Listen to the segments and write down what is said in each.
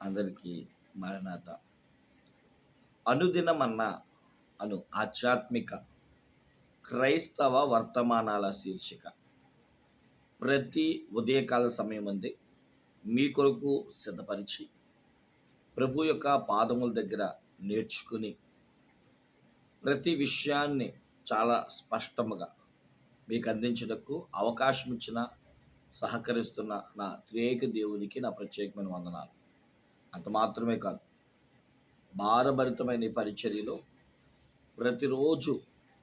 అందరికీ మరణాత అనుదినమన్న అను ఆధ్యాత్మిక క్రైస్తవ వర్తమానాల శీర్షిక. ప్రతి ఉదయకాల సమయం అంది మీ కొరకు సిద్ధపరిచి ప్రభు యొక్క పాదముల దగ్గర నేర్చుకుని ప్రతి విషయాన్ని చాలా స్పష్టముగా మీకు అందించటకు అవకాశం ఇచ్చిన సహకరిస్తున్న నా త్రియేక దేవునికి నా ప్రత్యేకమైన వందనాలు. అంత మాత్రమే కాదు. భారభరితమైన ఈ పరిచర్యలో ప్రతిరోజు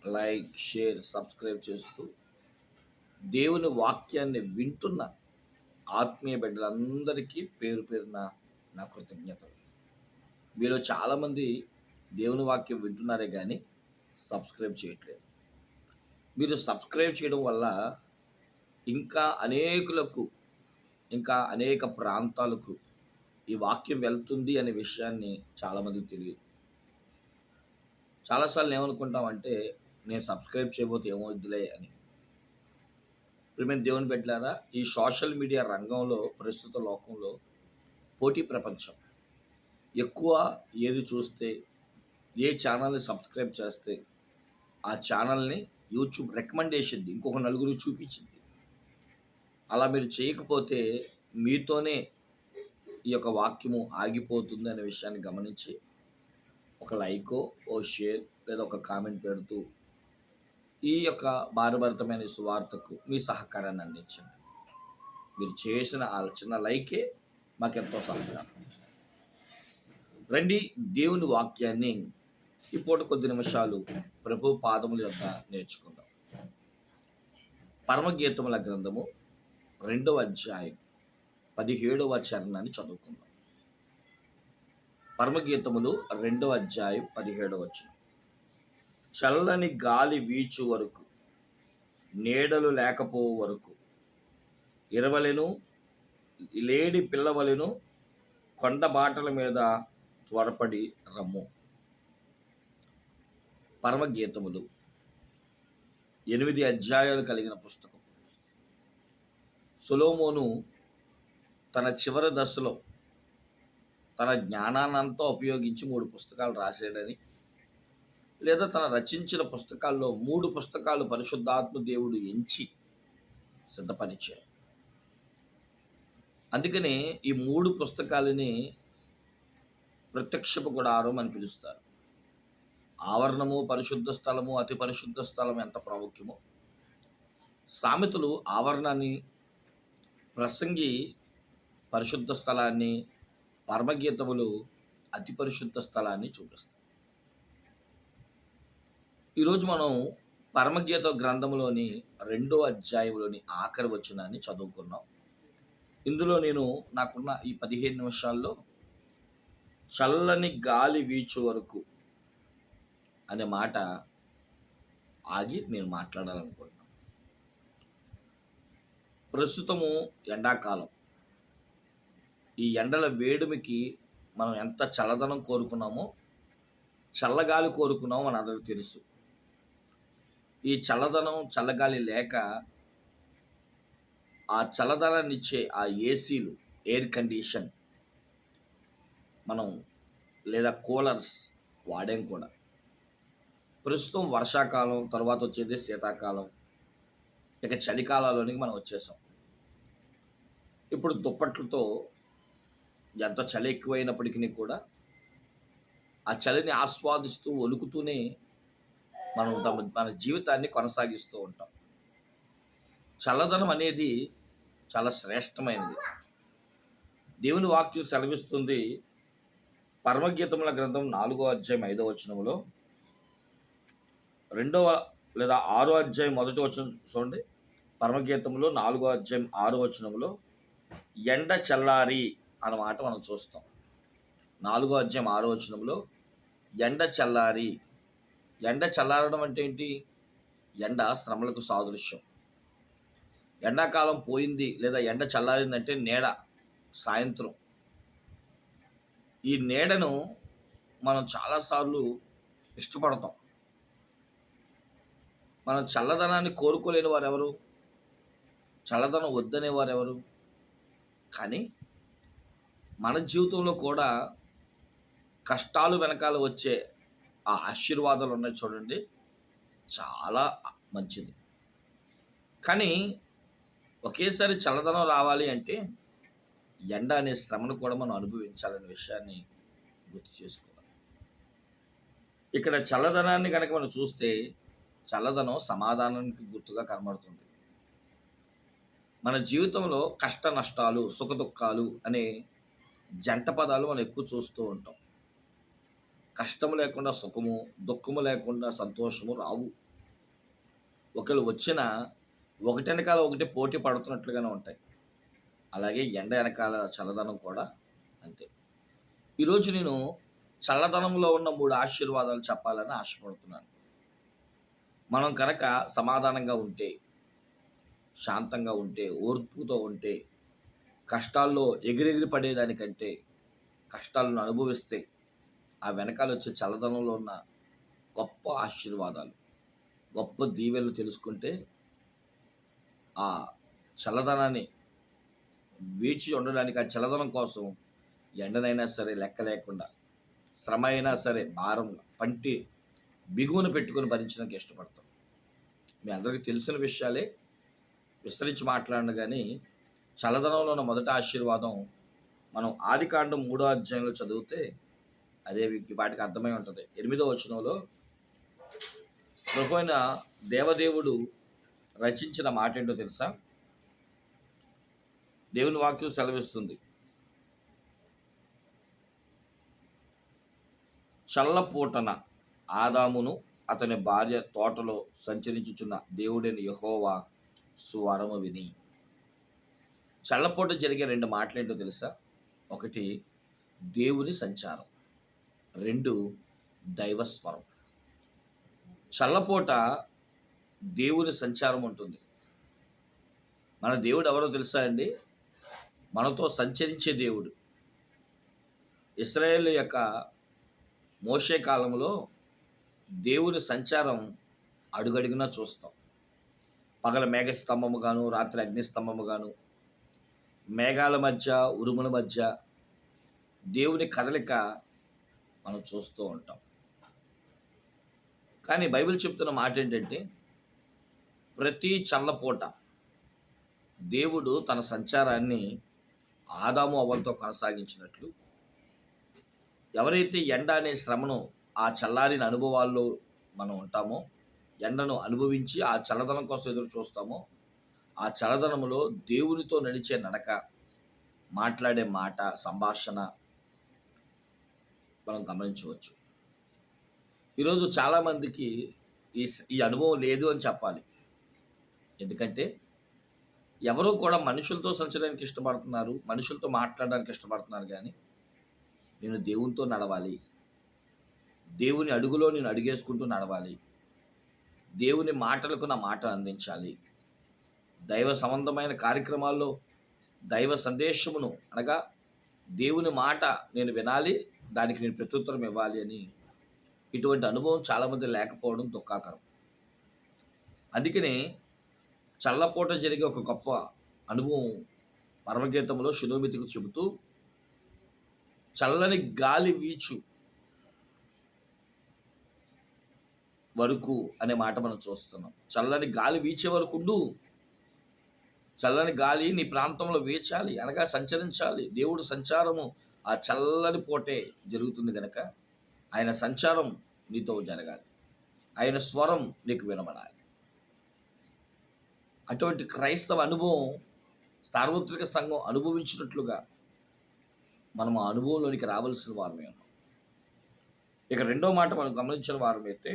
లైక్ షేర్ సబ్స్క్రైబ్ చేస్తూ దేవుని వాక్యాన్ని వింటున్న ఆత్మీయ బిడ్డలందరికీ పేరు పేరున నా కృతజ్ఞతలు. మీలో చాలామంది దేవుని వాక్యం వింటున్నారే కానీ సబ్స్క్రైబ్ చేయట్లేదు. మీరు సబ్స్క్రైబ్ చేయడం వల్ల ఇంకా అనేకులకు ఇంకా అనేక ప్రాంతాలకు ఈ వాక్యం వెళ్తుంది అనే విషయాన్ని చాలామందికి తెలియదు. చాలాసార్లు ఏమనుకుంటామంటే నేను సబ్స్క్రైబ్ చేయబోతే ఏమవుద్దిలే అని. ప్రియమైన దేవుని పెట్టారా ఈ సోషల్ మీడియా రంగంలో ప్రస్తుత లోకంలో పోటీ ప్రపంచం. ఎక్కువ ఏది చూస్తే ఏ ఛానల్ని సబ్స్క్రైబ్ చేస్తే ఆ ఛానల్ని యూట్యూబ్ రికమెండేషన్ ఇంకొక నలుగురు చూపించింది. అలా మీరు చేయకపోతే మీతోనే ఈ యొక్క వాక్యము ఆగిపోతుంది అనే విషయాన్ని గమనించి ఒక లైకో ఓ షేర్ లేదా ఒక కామెంట్ పెడుతూ ఈ యొక్క భారభరితమైన సువార్తకు మీ సహకారాన్ని అందించండి. మీరు చేసిన ఆ చిన్న లైకే మాకెంతో సహకారం. రండి దేవుని వాక్యాన్ని ఇప్పుడు కొద్ది నిమిషాలు ప్రభు పాదముల యొక్క నేర్చుకుందాం. పరమగీతముల గ్రంథము రెండవ అధ్యాయం పదిహేడవ చరణాన్ని చదువుకుందాం. పరమగీతములు రెండవ అధ్యాయం పదిహేడవ వచ్చిన చల్లని గాలి వీచు వరకు నీడలు లేకపో వరకు ఇరవలెను లేడి పిల్లవలను కొండ బాటల మీద త్వరపడి రమ్ము. పరమగీతములు ఎనిమిది అధ్యాయాలు కలిగిన పుస్తకం. సొలోమోను తన చివరి దశలో తన జ్ఞానాన్నంతా ఉపయోగించి మూడు పుస్తకాలు రాశాడని లేదా తన రచించిన పుస్తకాల్లో మూడు పుస్తకాలు పరిశుద్ధాత్మ దేవుడు ఎంచి సిద్ధపరిచాడు. అందుకనే ఈ మూడు పుస్తకాలని ప్రత్యక్షపు గుడారం అని పిలుస్తారు. ఆవరణము పరిశుద్ధ స్థలము అతి పరిశుద్ధ స్థలం ఎంత ప్రాముఖ్యమో. సామెతలు ఆవరణాన్ని ప్రసంగి పరిశుద్ధ స్థలాన్ని పరమగీతములు అతి పరిశుద్ధ స్థలాన్ని చూపిస్తాయి. ఈరోజు మనం పరమగీత గ్రంథంలోని రెండో అధ్యాయంలోని ఆఖరి వచనాన్ని చదువుకున్నాం. ఇందులో నేను నాకున్న ఈ పదిహేను నిమిషాల్లో చల్లని గాలి వీచు వరకు అనే మాట ఆగి నేను మాట్లాడాలనుకుంటున్నాను. ప్రస్తుతము ఎండాకాలం. ఈ ఎండల వేడిమికి మనం ఎంత చల్లదనం కోరుకున్నామో చల్లగాలి కోరుకున్నామో మన అందరికీ తెలుసు. ఈ చల్లదనం చల్లగాలి లేక ఆ చల్లదనాన్ని ఇచ్చే ఆ ఏసీలు ఎయిర్ కండిషన్ మనం లేదా కూలర్స్ వాడాం కూడా. ప్రస్తుతం వర్షాకాలం తర్వాత వచ్చేది శీతాకాలం ఇక చలికాలంలోనికి మనం వచ్చేసాం. ఇప్పుడు దుప్పట్లతో ఎంత చలి ఎక్కువైనప్పటికీ కూడా ఆ చలిని ఆస్వాదిస్తూ వణుకుతూనే మనం తమ మన జీవితాన్ని కొనసాగిస్తూ ఉంటాం. చల్లదనం అనేది చాలా శ్రేష్టమైనది. దేవుని వాక్యం సెలవిస్తుంది పరమగీతముల గ్రంథం నాలుగో అధ్యాయం ఐదో వచనములో. రెండవ లేదా ఆరో అధ్యాయం మొదటి వచనం చూడండి. పరమగీతములో నాలుగో అధ్యాయం ఆరో వచనములో ఎండ చల్లారి అన్నమాట మనం చూస్తాం. నాలుగో అధ్యాయం ఆరో వచనంలో ఎండ చల్లారి ఎండ చల్లారడం అంటే ఏంటి? ఎండ శ్రమలకు సాదృశ్యం. ఎండాకాలం పోయింది లేదా ఎండ చల్లారిందంటే నీడ సాయంత్రం. ఈ నీడను మనం చాలాసార్లు ఇష్టపడతాం. మనం చల్లదనాన్ని కోరుకోలేని వారు ఎవరు చల్లదనం వద్దనే వారు ఎవరు కానీ మన జీవితంలో కూడా కష్టాలు వెనకాల వచ్చే ఆ ఆశీర్వాదాలు ఉన్నాయి చూడండి. చాలా మంచిది. కానీ ఒకేసారి చల్లదనం రావాలి అంటే ఎండ అనే శ్రమను కూడా మనం అనుభవించాలనే విషయాన్ని గుర్తు చేసుకోవాలి. ఇక్కడ చల్లదనాన్ని కనుక మనం చూస్తే చల్లదనం సమాధానానికి గుర్తుగా కనబడుతుంది. మన జీవితంలో కష్ట నష్టాలు సుఖ దుఃఖాలు అనే జంట పదాలు మనం ఎక్కువ చూస్తూ ఉంటాం. కష్టం లేకుండా సుఖము దుఃఖము లేకుండా సంతోషము రావు. ఒకళ్ళు వచ్చిన ఒకటి వెనకాల ఒకటి పోటీ పడుతున్నట్లుగానే ఉంటాయి. అలాగే ఎండ వెనకాల చల్లదనం కూడా అంతే. ఈరోజు నేను చల్లదనంలో ఉన్న మూడు ఆశీర్వాదాలు చెప్పాలని ఆశపడుతున్నాను. మనం కనుక సమాధానంగా ఉంటే శాంతంగా ఉంటే ఓర్పుతో ఉంటే కష్టాల్లో ఎగిరెగిరి పడేదానికంటే కష్టాలను అనుభవిస్తే ఆ వెనకాల వచ్చే చల్లదనంలో ఉన్న గొప్ప ఆశీర్వాదాలు గొప్ప దీవెనలు తెలుసుకుంటే ఆ చల్లదనాన్ని వేచి ఉండడానికి ఆ చల్లదనం కోసం ఎండనైనా సరే లెక్క లేకుండా శ్రమ అయినా సరే భారం పంటి బిగువును పెట్టుకొని భరించడానికి ఇష్టపడతాం. మీ అందరికీ తెలిసిన విషయాలే. విస్తరించి మాట్లాడిన కానీ చల్లదనంలో ఉన్న మొదటి ఆశీర్వాదం మనం ఆదికాండం మూడో అధ్యాయంలో చదివితే అదే వాటికి అర్థమై ఉంటుంది. ఎనిమిదో వచనంలో ప్రభుత్వ దేవదేవుడు రచించిన మాట ఏంటో తెలుసా? దేవుని వాక్యం సెలవిస్తుంది. చల్లపూటన ఆదామును అతని భార్య తోటలో సంచరించుచున్న దేవుడైన యహోవా స్వరము విని. చల్లపూట జరిగే రెండు మాటలేంటో తెలుసా? ఒకటి దేవుని సంచారం. రెండు దైవస్వరం చల్లపూట దేవుని సంచారం ఉంటుంది మన దేవుడు ఎవరో తెలుసా అండి? మనతో సంచరించే దేవుడు. ఇస్రాయేల్ యొక్క మోసే కాలంలో దేవుని సంచారం అడుగడుగునా చూస్తాం. పగల మేఘస్తంభము గాను రాత్రి అగ్నిస్తంభము గాను మేఘాల మధ్య ఉరుముల మధ్య దేవుని కదలిక మనం చూస్తూ ఉంటాం. కానీ బైబిల్ చెప్తున్న మాట ఏంటంటే ప్రతి చల్లపూట దేవుడు తన సంచారాన్ని ఆదాము అవ్వలతో కొనసాగించినట్లు ఎవరైతే ఎండ అనే శ్రమను ఆ చల్లారిన అనుభవాల్లో మనం ఉంటామో ఎండను అనుభవించి ఆ చల్లదనం కోసం ఎదురు చూస్తామో ఆ చల్లదనములో దేవునితో నడిచే నడక మాట్లాడే మాట సంభాషణ మనం గమనించవచ్చు. ఈరోజు చాలామందికి ఈ ఈ అనుభవం లేదు అని చెప్పాలి. ఎందుకంటే ఎవరో కూడా మనుషులతో సంచడానికి ఇష్టపడుతున్నారు మనుషులతో మాట్లాడడానికి ఇష్టపడుతున్నారు కానీ నేను దేవునితో నడవాలి. దేవుని అడుగులో నేను అడిగేసుకుంటూ నడవాలి. దేవుని మాటలకు నా మాట అందించాలి. దైవ సంబంధమైన కార్యక్రమాల్లో దైవ సందేశమును అనగా దేవుని మాట నేను వినాలి దానికి నేను ప్రత్యుత్తరం ఇవ్వాలి అని ఇటువంటి అనుభవం చాలామంది లేకపోవడం దుఃఖాకరం. అందుకనే చల్లపూట జరిగే ఒక గొప్ప అనుభవం పరమగీతంలో శిరోమితికి చెబుతూ చల్లని గాలి వీచు వరకు అనే మాట మనం చూస్తున్నాం. చల్లని గాలి వీచే వరకు చల్లని గాలి నీ ప్రాంతంలో వీచాలి అనగా సంచరించాలి. దేవుడు సంచారము ఆ చల్లని పోటే జరుగుతుంది కనుక ఆయన సంచారం నీతో జరగాలి. ఆయన స్వరం నీకు వినబడాలి. అటువంటి క్రైస్తవ అనుభవం సార్వత్రిక సంఘం అనుభవించినట్లుగా మనం ఆ అనుభవంలోనికి రావాల్సిన వారమే ఉన్నాం. ఇక రెండో మాట మనం గమనించిన వారమైతే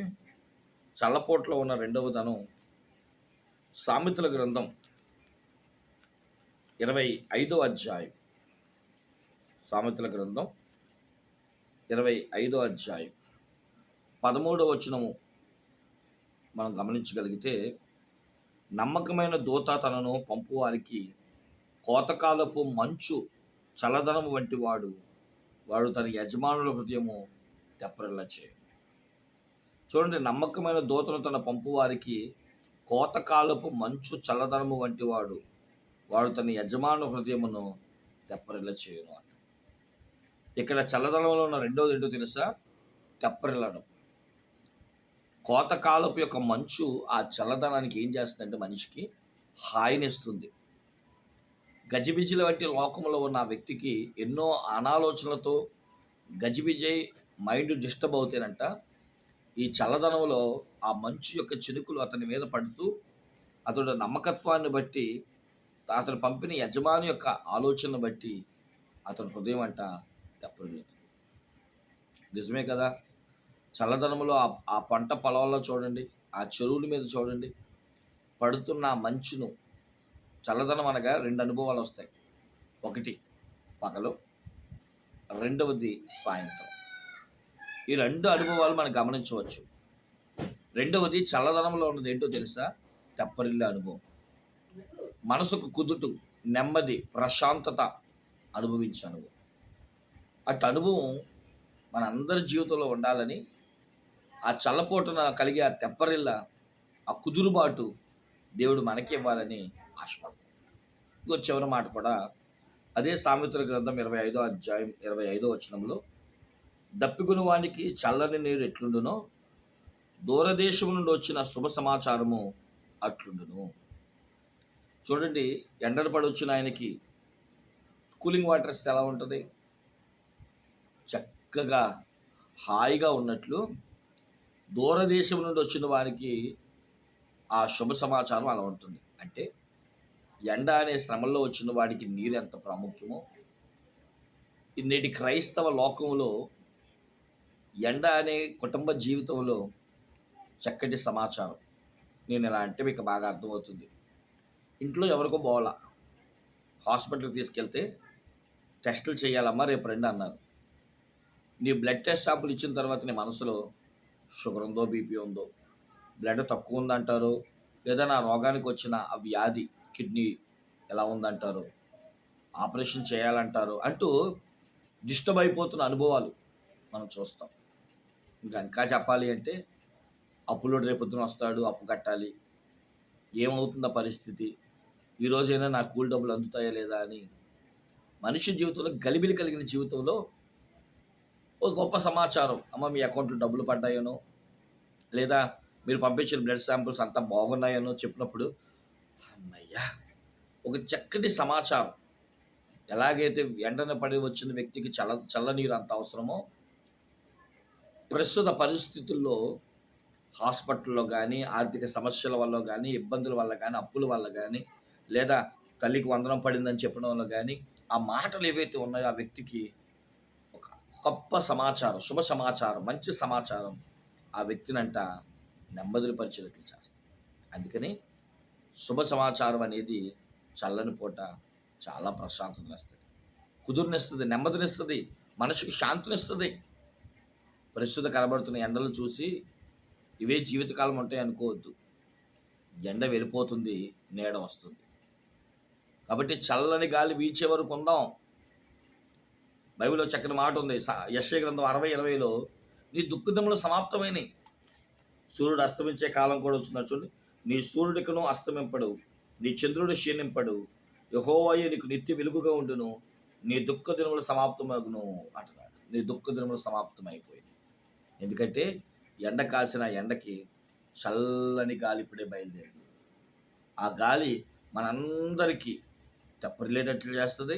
చల్లపోట్లో ఉన్న రెండవ ధనం సామెతల గ్రంథం ఇరవై ఐదో అధ్యాయం. సామెతల గ్రంథం ఇరవై ఐదో అధ్యాయం. పదమూడవ వచనము మనం గమనించగలిగితే నమ్మకమైన దూత తనను పంపువారికి కోతకాలపు మంచు చల్లదనం వంటి వాడు వాడు తన యజమానుల హృదయము తెప్పరిల్ల చేయ చూడండి నమ్మకమైన దూతను తన పంపువారికి కోతకాలపు మంచు చల్లదనము వంటి వాడు వాడు తన యజమాను హృదయమును తెప్పరిల్ల చేయను అంట. ఇక్కడ చల్లదనంలో ఉన్న రెండోది ఏంటో తెలుసా? తెప్పరిల్లడం. కోతకాలపు యొక్క మంచు ఆ చల్లదనానికి ఏం చేస్తుందంటే మనిషికి హాయినిస్తుంది. గజిబిజిల వంటి లోకంలో ఉన్న ఆ వ్యక్తికి ఎన్నో అనాలోచనలతో గజిబిజై మైండ్ డిస్టర్బ్ అవుతానంట ఈ చల్లదనంలో ఆ మంచు యొక్క చినుకులు అతని మీద పడుతూ అతడు నమ్మకత్వాన్ని బట్టి అతను పంపిన యజమాని యొక్క ఆలోచనను బట్టి అతని హృదయం అంట తప్పలేదు. నిజమే కదా? చల్లదనంలో ఆ ఆ పంట పొలాల్లో చూడండి ఆ చెరువుల మీద చూడండి పడుతున్న మంచును చల్లదనం అనగా రెండు అనుభవాలు వస్తాయి. ఒకటి పగలు. రెండవది సాయంత్రం. ఈ రెండు అనుభవాలు మనం గమనించవచ్చు. రెండవది చల్లదనంలో ఉన్నది ఏంటో తెలుసా? తెప్పరిల్లే అనుభవం. మనసుకు కుదుటు నెమ్మది ప్రశాంతత అనుభవించాను. అటు అనుభవం మన అందరి జీవితంలో ఉండాలని ఆ చల్లపోటున కలిగే ఆ తెప్పరిల్ల ఆ కుదురుబాటు దేవుడు మనకి ఇవ్వాలని ఆశపడు ఇంకో చివరి మాట కూడా అదే సామెతల గ్రంథం ఇరవై ఐదో అధ్యాయం ఇరవై ఐదో వచనంలో దప్పికుని వానికి చల్లని నీరు ఎట్లుండునో దూరదేశం నుండి వచ్చిన శుభ సమాచారము అట్లుండును. చూడండి ఎండలు పడొచ్చిన ఆయనకి కూలింగ్ వాటర్ ఎలా ఉంటుంది? చక్కగా హాయిగా ఉన్నట్లు దూరదేశం నుండి వచ్చిన వారికి ఆ శుభ సమాచారం అలా ఉంటుంది. అంటే ఎండ అనే శ్రమల్లో వచ్చిన వాడికి నీరు ఎంత ప్రాముఖ్యమో. నేటి క్రైస్తవ లోకంలో ఎండ అనే కుటుంబ జీవితంలో చక్కటి సమాచారం. నేను ఇలా అంటే మీకు బాగా అర్థమవుతుంది. ఇంట్లో ఎవరికో పోవాలా హాస్పిటల్కి తీసుకెళ్తే టెస్టులు చేయాలమ్మా రేపు రండి అన్నారు. నీ బ్లడ్ టెస్ట్ శాంపుల్ ఇచ్చిన తర్వాత నీ మనసులో షుగర్ ఉందో బీపీ ఉందో బ్లడ్ తక్కువ ఉందంటారు లేదా నా రోగానికి వచ్చిన ఆ వ్యాధి కిడ్నీ ఎలా ఉందంటారు ఆపరేషన్ చేయాలంటారు అంటూ డిస్టర్బ్ అయిపోతున్న అనుభవాలు మనం చూస్తాం. ఇంకా ఇంకా చెప్పాలి అంటే అప్పులో రేపొద్దున వస్తాడు అప్పు కట్టాలి. ఏమవుతుందా పరిస్థితి ఈ రోజైనా నా కూల్ డబ్బులు అందుతాయా లేదా అని మనిషి జీవితంలో గలిబిలి కలిగిన జీవితంలో ఒక గొప్ప సమాచారం. అమ్మ మీ అకౌంట్లో డబ్బులు పడ్డాయనో? లేదా మీరు పంపించిన బ్లడ్ శాంపిల్స్ అంతా బాగున్నాయనో చెప్పినప్పుడు అమ్మయ్యా ఒక చక్కటి సమాచారం. ఎలాగైతే ఎండన పడి వచ్చిన వ్యక్తికి చల్ల చల్లనీరు అంత అవసరమో ప్రస్తుత పరిస్థితుల్లో హాస్పిటల్లో కానీ ఆర్థిక సమస్యల వల్ల కానీ ఇబ్బందుల వల్ల కానీ అప్పుల వల్ల కానీ లేదా తల్లికి వందనం పడిందని చెప్పడం వల్ల కానీ ఆ మాటలు ఏవైతే ఉన్నాయో ఆ వ్యక్తికి ఒక గొప్ప సమాచారం శుభ సమాచారం మంచి సమాచారం ఆ వ్యక్తినంట నెమ్మదిని పరిచేటట్లు చేస్తుంది. అందుకని శుభ సమాచారం అనేది చల్లని పూట చాలా ప్రశాంతతనిస్తుంది కుదురునిస్తుంది నెమ్మదినిస్తుంది మనసుకు శాంతినిస్తుంది. ప్రస్తుత కనబడుతున్న ఎండలు చూసి ఇవే జీవితకాలం ఉంటాయి అనుకోవద్దు ఎండ వెళ్ళిపోతుంది నీడ వస్తుంది. కాబట్టి చల్లని గాలి వీచే వరకు ఉందాం. బైబిల్లో చక్కని మాట ఉంది. యశ్వ గ్రంథం అరవై ఇరవైలో నీ దుఃఖదములు సమాప్తమైనవి సూర్యుడు అస్తమించే కాలం కూడా వచ్చిందా చూడండి. నీ సూర్యుడికను అస్తమింపడు నీ చంద్రుడు క్షీణింపడు. యహోవయ్య నీకు నిత్య వెలుగుగా ఉండును. నీ దుఃఖ దినములు సమాప్తమగును అంటున్నాడు. నీ దుఃఖ దినములు సమాప్తమైపోయింది ఎందుకంటే ఎండ కాల్చిన ఎండకి చల్లని గాలి ఇప్పుడే బయలుదేరింది. ఆ గాలి మనందరికీ తెప్పరిలేటట్లు చేస్తుంది.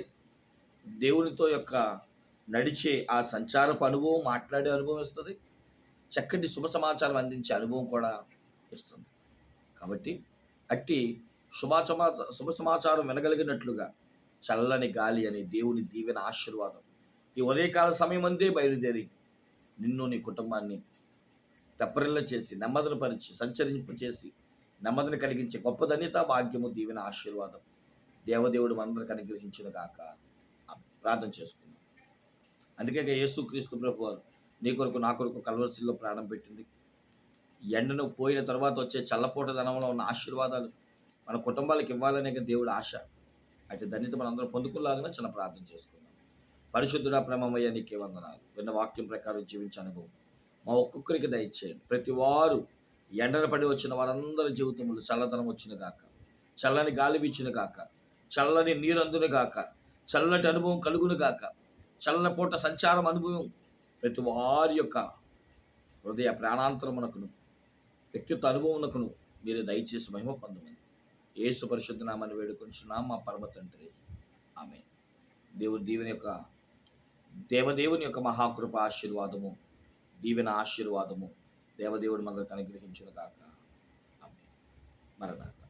దేవునితో యొక్క నడిచే ఆ సంచారపు అనుభవం మాట్లాడే అనుభవం ఇస్తుంది. చక్కటి శుభ సమాచారం అందించే అనుభవం కూడా ఇస్తుంది. కాబట్టి అట్టి శుభ సమా శుభ సమాచారం వినగలిగినట్లుగా చల్లని గాలి అనే దేవుని దీవెన ఆశీర్వాదం ఈ ఉదయకాల సమయం అందే బయలుదేరి నిన్ను నీ కుటుంబాన్ని తెప్పరిల్ల చేసి నెమ్మదిని పరిచి సంచరింపు చేసి నెమ్మదిని కలిగించే గొప్ప ధన్యత భాగ్యము దీవెన ఆశీర్వాదం. దేవదేవుడు మనందరికి అనుగ్రహించిన గాక. ప్రార్థన చేసుకున్నాం అందుకే యేసుక్రీస్తు ప్రభు నీ కొరకు నా కొరకు కల్వరిశిల్లో ప్రాణం పెట్టింది. ఎండను పోయిన తర్వాత వచ్చే చల్లపోట ధనంలో ఉన్న ఆశీర్వాదాలు మన కుటుంబాలకు ఇవ్వాలనే దేవుడు ఆశ. అయితే ధన్యత మనందరం పొందుకులాగానే చిన్న ప్రార్థన చేసుకుందాం. పరిశుద్ధుడ ప్రేమమయ్య నీకే వందనాలు. విన్న వాక్యం ప్రకారం జీవించే అనుభవం. మా ఒక్కొక్కరికి దయచేయండి. ప్రతి వారు ఎండన పడి వచ్చిన వారందరి జీవితంలో చల్లదనం వచ్చిన గాక. చల్లని గాలి వీచిన గాక. చల్లని నీరందును గాక. చల్లటి అనుభవం కలుగును గాక. చల్లపూట సంచారం అనుభవం ప్రతి వారి యొక్క హృదయ ప్రాణాంతరమునకును వ్యక్తిత్వ అనుభవమునకును మీరు దయచేసి మహిమ పొందమని యేసు పరిశుద్ధ నామాన్ని వేడుకొంచున్నాం మా పర్వ తండ్రి ఆమె దేవుడి దీవెని యొక్క దేవదేవుని యొక్క మహాకృప ఆశీర్వాదము దీవెన ఆశీర్వాదము దేవదేవుడు మనకు అనుగ్రహించిన కాక ఆమె మరణాలు